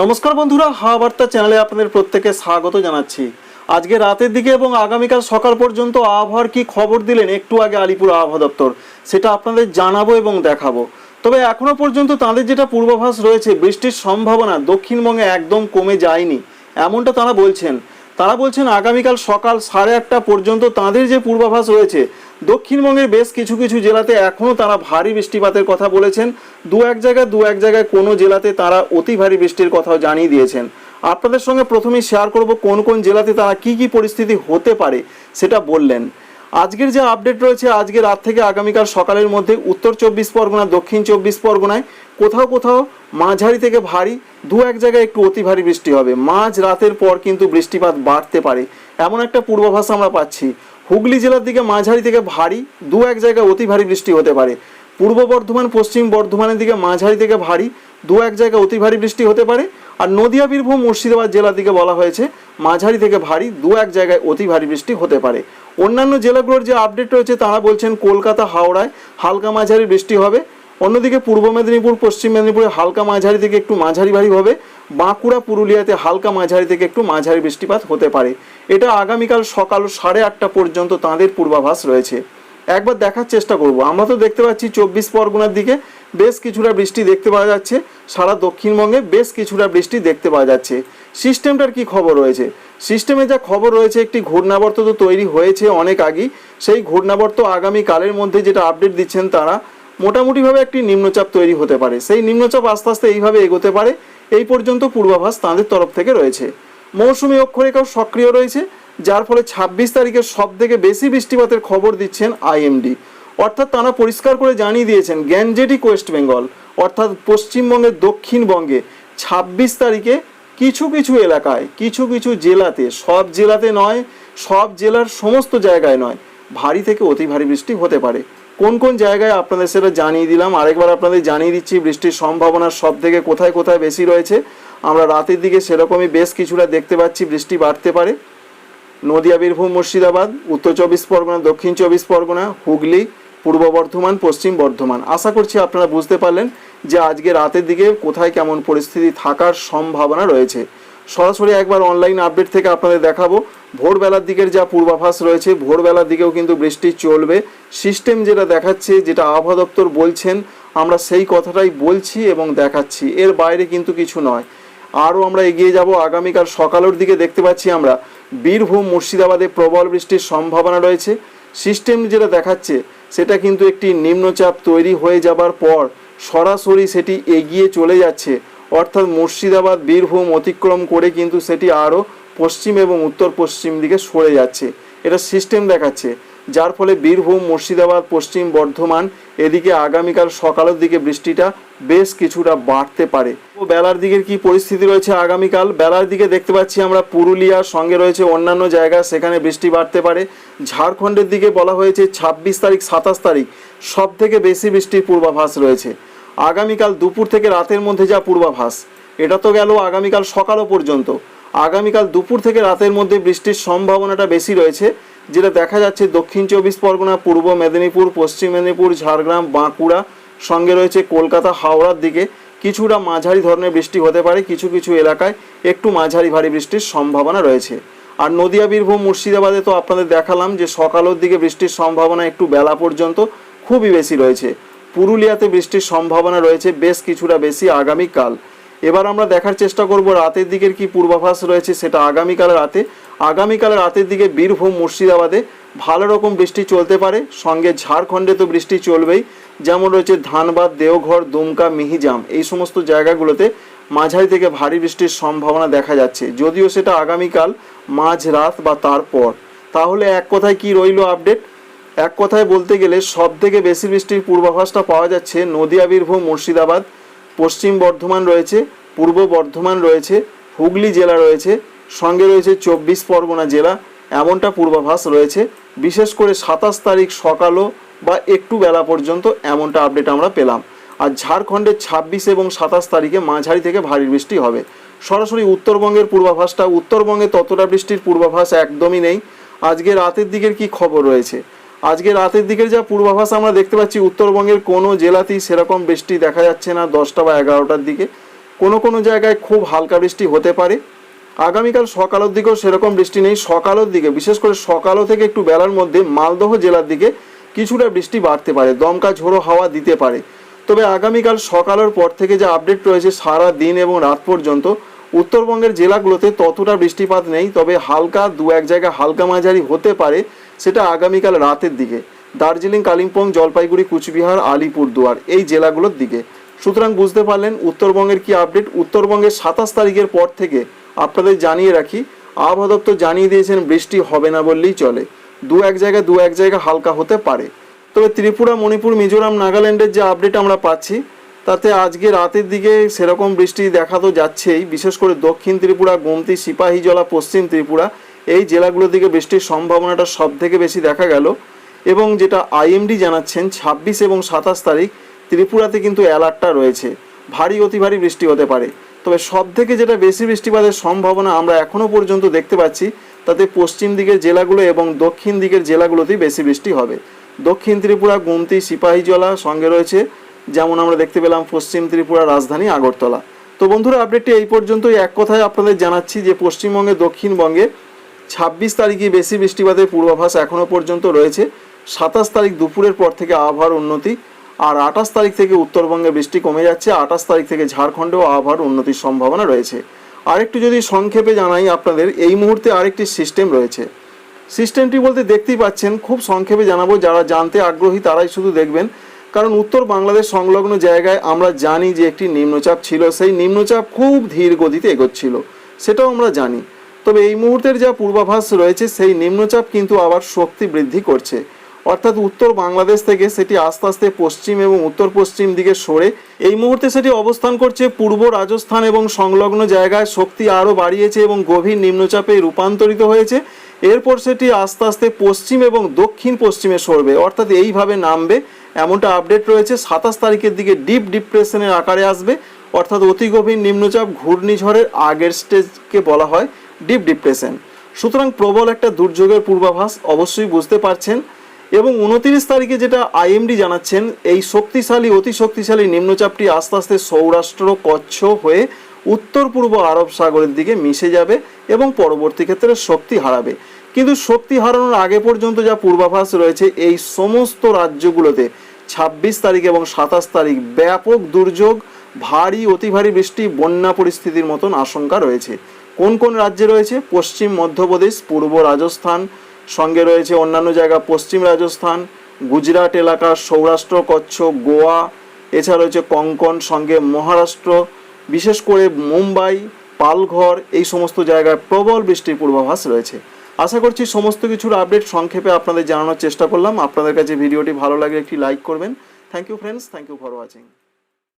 নমস্কার বন্ধুরা, হাওয়া বার্তা চ্যানেলে আপনাদের প্রত্যেকে স্বাগত জানাচ্ছি। আজকে রাতের দিকে এবং আগামীকাল সকাল পর্যন্ত আবহাওয়ার কি খবর দিলেন একটু আগে আলিপুর আবহাওয়া দপ্তর, সেটা আপনাদের জানাব এবং দেখাবো। তবে এখনও পর্যন্ত তাদের যেটা পূর্বাভাস রয়েছে, বৃষ্টির সম্ভাবনা দক্ষিণবঙ্গে একদম কমে যায়নি, এমনটা তারা বলছেন। তারা বলছেন আগামীকাল সকাল সাড়ে আটটা পর্যন্ত তাদের যে পূর্বাভাস রয়েছে, দক্ষিণবঙ্গের বেশ কিছু কিছু জেলাতে এখনও তারা ভারী বৃষ্টিপাতের কথা বলেছেন। দু এক জায়গায় দু এক জায়গায় কোনো জেলাতে তারা অতি ভারী বৃষ্টির কথাও জানিয়ে দিয়েছেন। আপনাদের সঙ্গে প্রথমেই শেয়ার করব কোন কোন জেলাতে তারা কি কি পরিস্থিতি হতে পারে সেটা বললেন। আজকের যে আপডেট রয়েছে, আজকে রাত থেকে আগামীকাল সকালের মধ্যে উত্তর চব্বিশ পরগনা, দক্ষিণ চব্বিশ পরগনায় কোথাও কোথাও মাঝারি থেকে ভারী, দু এক জায়গায় একটু অতি ভারী বৃষ্টি হবে। মাঝ রাতের পর কিন্তু বৃষ্টিপাত বাড়তে পারে। এমন একটা পূর্বাভাস আমরা পাচ্ছি। হুগলি জেলার দিকে মাঝারি থেকে ভারী, দু এক জায়গায় অতি ভারী বৃষ্টি হতে পারে। পূর্ব বর্ধমান, পশ্চিম বর্ধমানের দিকে মাঝারি থেকে ভারী, দু এক জায়গায় অতি ভারী বৃষ্টি হতে পারে। আর নদিয়া, বীরভূম, মুর্শিদাবাদ জেলার দিকে বলা হয়েছে, মাঝারি থেকে ভারী, দু এক জায়গায় অতি ভারী বৃষ্টি হতে পারে। অন্যান্য জেলাগুলোর যে আপডেট রয়েছে তারা বলছেন, কলকাতা, হাওড়ায় হালকা মাঝারি বৃষ্টি হবে। অন্যদিকে পূর্ব মেদিনীপুর, পশ্চিম মেদিনীপুরে হালকা মাঝারি থেকে একটু মাঝারি ভারী হবে। বাঁকুড়া, পুরুলিয়াতে হালকা মাঝারি থেকে একটু মাঝারি বৃষ্টিপাত হতে পারে। এটা আগামীকাল সকাল সাড়ে আটটা পর্যন্ত তাঁদের পূর্বাভাস রয়েছে। একবার দেখার চেষ্টা করব। আমরা তো দেখতে পাচ্ছি চব্বিশ পরগনার দিকে বেশ কিছুটা বৃষ্টি দেখতে পাওয়া যাচ্ছে। সারা দক্ষিণবঙ্গে বেশ কিছুটা বৃষ্টি দেখতে পাওয়া যাচ্ছে। সিস্টেমটার কি খবর রয়েছে? সিস্টেমে যা খবর রয়েছে, একটি ঘূর্ণাবর্ত তো তৈরি হয়েছে অনেক আগেই। সেই ঘূর্ণাবর্ত আগামী কালের মধ্যে যেটা আপডেট দিচ্ছেন তারা মোটামুটিভাবে একটি নিম্নচাপ তৈরি হতে পারে। সেই নিম্নচাপ আস্তে আস্তে এইভাবে এগোতে পারে। এই পর্যন্ত পূর্বাভাস তাঁদের তরফ থেকে রয়েছে। মৌসুমী অক্ষরেখাও সক্রিয় রয়েছে, যার ফলে ছাব্বিশ তারিখে সব থেকে বেশি বৃষ্টিপাতের খবর দিচ্ছেন আইএমডি। অর্থাৎ তারা পরিষ্কার করে জানিয়ে দিয়েছেন গ্যাঞ্জেটিক ওয়েস্ট বেঙ্গল, অর্থাৎ পশ্চিমবঙ্গের দক্ষিণবঙ্গে ছাব্বিশ তারিখে কিছু কিছু এলাকায়, কিছু কিছু জেলাতে, সব জেলাতে নয়, সব জেলার সমস্ত জায়গায় নয়, ভারী থেকে অতি ভারী বৃষ্টি হতে পারে। কোন কোন জায়গায় আপনাদের সেটা জানিয়ে দিলাম। আরেকবার আপনাদের জানিয়ে দিচ্ছি, বৃষ্টির সম্ভাবনা সব থেকে কোথায় কোথায় বেশি রয়েছে। আমরা রাতের দিকে সেরকমই বেশ কিছুটা দেখতে পাচ্ছি, বৃষ্টি বাড়তে পারে। নদিয়া, বীরভূম, মুর্শিদাবাদ, উত্তর চব্বিশ পরগনা, দক্ষিণ চব্বিশ পরগনা, হুগলি, পূর্ব বর্ধমান, পশ্চিম বর্ধমান। আশা করছি আপনারা বুঝতে পারলেন যে আজকে রাতের দিকে কোথায় কেমন পরিস্থিতি থাকার সম্ভাবনা রয়েছে। সরাসরি একবার অনলাইন আপডেট থেকে আপনাদের দেখাবো। ভোরবেলার দিকের যা পূর্বাভাস রয়েছে, ভোরবেলার দিকেও কিন্তু বৃষ্টি চলবে। সিস্টেম যেটা দেখাচ্ছে, যেটা আবহাওয়া দপ্তর বলছেন, আমরা সেই কথাটাই বলছি এবং দেখাচ্ছি। এর বাইরে কিন্তু কিছু নয়। আরও আমরা এগিয়ে যাব। আগামীকাল সকালের দিকে দেখতে পাচ্ছি আমরা, বীরভূম, মুর্শিদাবাদে প্রবল বৃষ্টির সম্ভাবনা রয়েছে। সিস্টেম যেটা দেখাচ্ছে, সেটা কিন্তু একটি নিম্নচাপ তৈরি হয়ে যাবার পর সরাসরি সেটি এগিয়ে চলে যাচ্ছে। অর্থাৎ মুর্শিদাবাদ, বীরভূম অতিক্রম করে কিন্তু সেটি আরও পশ্চিম এবং উত্তর পশ্চিম দিকে সরে যাচ্ছে। এটা সিস্টেম দেখাচ্ছে, যার ফলে বীরভূম, মুর্শিদাবাদ, পশ্চিম বর্ধমান এদিকে আগামীকাল সকালের দিকে বৃষ্টিটা বেশ কিছুটা বাড়তে পারে। বেলার দিকের কি পরিস্থিতি রয়েছে আগামীকাল? বেলার দিকে দেখতে পাচ্ছি আমরা পুরুলিয়ার সঙ্গে রয়েছে অন্যান্য জায়গা, সেখানে বৃষ্টি বাড়তে পারে। ঝাড়খণ্ডের দিকে বলা হয়েছে ছাব্বিশ তারিখ, সাতাশ তারিখ সব থেকে বেশি বৃষ্টির পূর্বাভাস রয়েছে। আগামীকাল দুপুর থেকে রাতের মধ্যে যা পূর্বাভাস। এটা তো গেল আগামীকাল সকালও পর্যন্ত। আগামীকাল দুপুর থেকে রাতের মধ্যে বৃষ্টির সম্ভাবনাটা বেশি রয়েছে, যেটা দেখা যাচ্ছে দক্ষিণ চব্বিশ পরগনা, পূর্ব মেদিনীপুর, পশ্চিম মেদিনীপুর, ঝাড়গ্রাম, বাঁকুড়া, সঙ্গে রয়েছে কলকাতা, হাওড়ার দিকে। কিছুটা মাঝারি ধরনের বৃষ্টি হতে পারে কিছু কিছু এলাকায়, একটু মাঝারি ভারী বৃষ্টির সম্ভাবনা রয়েছে। আর নদিয়া, বীরভূম, মুর্শিদাবাদে তো আপনাদের দেখালাম যে সকালের দিকে বৃষ্টির সম্ভাবনা একটু বেলা পর্যন্ত খুবই বেশি রয়েছে। পুরুলিয়াতে বৃষ্টির সম্ভাবনা রয়েছে বেশ কিছুটা বেশি আগামীকাল। এবার আমরা দেখার চেষ্টা করব রাতের দিকের কি পূর্বাভাস রয়েছে সেটা আগামীকাল রাতে। আগামীকাল রাতের দিকে বীরভূম, মুর্শিদাবাদে ভালো রকম বৃষ্টি চলতে পারে। সঙ্গে ঝাড়খণ্ডে তো বৃষ্টি চলবেই। যেমন রয়েছে ধানবাদ, দেওঘর, দুমকা, মিহিজাম। এই সমস্ত জায়গাগুলোতে মাঝারি থেকে ভারী বৃষ্টির সম্ভাবনা দেখা যাচ্ছে। যদিও সেটা আগামীকাল মাঝ রাত বা তারপর। তাহলে এক কথায় কি রইল আপডেট? এক কথায় বলতে গেলে সব থেকে বেশি বৃষ্টির পূর্বাভাসটা পাওয়া যাচ্ছে নদিয়া, বীরভূম, মুর্শিদাবাদ। পশ্চিম বর্ধমান রয়েছে, পূর্ব বর্ধমান রয়েছে, হুগলি জেলা রয়েছে, সঙ্গে রয়েছে চব্বিশ পরগনা জেলা। এমনটা পূর্বাভাস রয়েছে। বিশেষ করে সাতাশ তারিখ সকালও বা একটু বেলা পর্যন্ত এমনটা আপডেট আমরা পেলাম। আর ঝাড়খণ্ডের ছাব্বিশ এবং সাতাশ তারিখে মাঝারি থেকে ভারী বৃষ্টি হবে। সরাসরি উত্তরবঙ্গের পূর্বাভাসটা, উত্তরবঙ্গে ততটা বৃষ্টির পূর্বাভাস একদমই নেই। আজকে রাতের দিকের কি খবর রয়েছে? আজকে রাতের দিকের যা পূর্বাভাস আমরা দেখতে পাচ্ছি, উত্তরবঙ্গের কোনো জেলাতেই সেরকম বৃষ্টি দেখা যাচ্ছে না দশটা বা এগারোটার দিকে। কোনো কোনো জায়গায় খুব হালকা বৃষ্টি হতে পারে। আগামীকাল সকালের দিকেও সেরকম বৃষ্টি নেই। সকালের দিকে বিশেষ করে সকালও থেকে একটু বেলার মধ্যে মালদহ জেলার দিকে কিছুটা বৃষ্টি বাড়তে পারে, দমকা ঝোড়ো হাওয়া দিতে পারে। তবে আগামীকাল সকালের পর থেকে যে আপডেট রয়েছে সারা দিন এবং রাত পর্যন্ত, উত্তরবঙ্গের জেলাগুলোতে ততটা বৃষ্টিপাত নেই। তবে হালকা দু এক জায়গায় হালকা মাঝারি হতে পারে। সেটা আগামীকাল রাতের দিকে। দার্জিলিং, কালিম্পং, জলপাইগুড়ি, কুচবিহার আলিপুরদুয়ার এই জেলাগুলোর দিকে। সুতরাং বুঝতে পারলেন, উত্তরবঙ্গের কি আপডেট? উত্তরবঙ্গের সাতাশ তারিখের পর থেকে আপনাদের জানিয়ে রাখি, আবহাওয়া দপ্তর জানিয়ে দিয়েছেন, বৃষ্টি হবে না বললেই চলে। দু এক জায়গায়, দু এক জায়গা হালকা হতে পারে। তবে ত্রিপুরা, মণিপুর, মিজোরাম, নাগাল্যান্ডের যে আপডেট আমরা পাচ্ছি, তাতে আজকে রাতের দিকে সেরকম বৃষ্টি দেখা তো যাচ্ছেই, বিশেষ করে দক্ষিণ ত্রিপুরা, গোমতি, সিপাহীজলা, পশ্চিম ত্রিপুরা এই জেলাগুলোর দিকে বৃষ্টির সম্ভাবনাটা সব থেকে বেশি দেখা গেল এবং যেটা আইএমডি জানাচ্ছেন, ছাব্বিশ এবং সাতাশ তারিখ ত্রিপুরাতে কিন্তু অ্যালার্টটা রয়েছে। ভারী, অতি ভারী বৃষ্টি হতে পারে। তবে সব থেকে যেটা বেশি বৃষ্টিপাতের সম্ভাবনা আমরা এখনও পর্যন্ত দেখতে পাচ্ছি, তাতে পশ্চিম দিকের জেলাগুলো এবং দক্ষিণ দিকের জেলাগুলোতেই বেশি বৃষ্টি হবে। দক্ষিণ ত্রিপুরা, গুমতি, সিপাহীজলা সঙ্গে রয়েছে, যেমন আমরা দেখতে পেলাম পশ্চিম ত্রিপুরা, রাজধানী, আগরতলা। তো বন্ধুরা আপডেটটি এই পর্যন্তই। এক কথায় আপনাদের জানাচ্ছি যে পশ্চিমবঙ্গে, দক্ষিণবঙ্গে ছাব্বিশ তারিখে বেশি বৃষ্টিপাতের পূর্বাভাস এখনও পর্যন্ত রয়েছে। সাতাশ তারিখ দুপুরের পর থেকে আবহাওয়ার উন্নতি আর আঠাশ তারিখ থেকে উত্তরবঙ্গে বৃষ্টি কমে যাচ্ছে। আঠাশ তারিখ থেকে ঝাড়খণ্ডেও আবহাওয়ার উন্নতির সম্ভাবনা রয়েছে। আরেকটু যদি সংক্ষেপে জানাই আপনাদের, এই মুহূর্তে আরেকটি সিস্টেম রয়েছে। সিস্টেমটি বলতে দেখতেই পাচ্ছেন, খুব সংক্ষেপে জানাব, যারা জানতে আগ্রহী তারাই শুধু দেখবেন। কারণ উত্তর বাংলাদেশ সংলগ্ন জায়গায় আমরা জানি যে একটি নিম্নচাপ ছিল। সেই নিম্নচাপ খুব ধীর গতিতে এগোচ্ছিল। সেটাও আমরা জানি। তবে এই মুহূর্তের যা পূর্বাভাস রয়েছে, সেই নিম্নচাপ কিন্তু আবার শক্তি বৃদ্ধি করছে। অর্থাৎ উত্তর বাংলাদেশ থেকে সেটি আস্তে আস্তে পশ্চিম এবং উত্তর পশ্চিম দিকে সরে, এই মুহূর্তে সেটি অবস্থান করছে পূর্ব রাজস্থান এবং সংলগ্ন জায়গায় শক্তি আরও বাড়িয়েছে এবং গভীর নিম্নচাপে রূপান্তরিত হয়েছে। এরপর সেটি আস্তে আস্তে পশ্চিম এবং দক্ষিণ পশ্চিমে সরবে, অর্থাৎ এইভাবে নামবে। এমনটা আপডেট রয়েছে, সাতাশ তারিখের দিকে ডিপ ডিপ্রেশনের আকারে আসবে, অর্থাৎ অতি গভীর নিম্নচাপ ঘূর্ণিঝড়ের আগের স্টেজকে বলা হয়। Deep depression. সুতরাং প্রবল একটা দুর্যোগের পূর্বাভাস অবশ্যই বুঝতে পারছেন এবং উনতিরিশ তারিখে যেটা আইএমডি জানাচ্ছেন, এই শক্তিশালী, অতি শক্তিশালী নিম্নচাপটি আস্তে আস্তে সৌরাষ্ট্র কচ্ছ হয়ে উত্তর পূর্ব আরব সাগরের দিকে মিশে যাবে এবং পরবর্তী ক্ষেত্রে শক্তি হারাবে। কিন্তু শক্তি হারানোর আগে পর্যন্ত যা পূর্বাভাস রয়েছে, এই সমস্ত রাজ্যগুলোতে ছাব্বিশ তারিখ এবং সাতাশ তারিখ ব্যাপক দুর্যোগ, ভারী, অতি ভারী বৃষ্টি, বন্যা পরিস্থিতির মতন আশঙ্কা রয়েছে। কোন কোন রাজ্যে রয়েছে? পশ্চিম, মধ্যপ্রদেশ, পূর্ব রাজস্থান, সঙ্গে রয়েছে অন্যান্য জায়গা, পশ্চিম রাজস্থান, গুজরাট এলাকা, সৌরাষ্ট্র কচ্ছ গোয়া, এছাড়া রয়েছে কঙ্কন, সঙ্গে মহারাষ্ট্র, বিশেষ করে মুম্বাই, পালঘর, এই সমস্ত জায়গায় প্রবল বৃষ্টির পূর্বাভাস রয়েছে। আশা করছি সমস্ত কিছুর আপডেট সংক্ষেপে আপনাদের জানানোর চেষ্টা করলাম। আপনাদের কাছে ভিডিওটি ভালো লাগে একটি লাইক করবেন। Thank you friends thank you for watching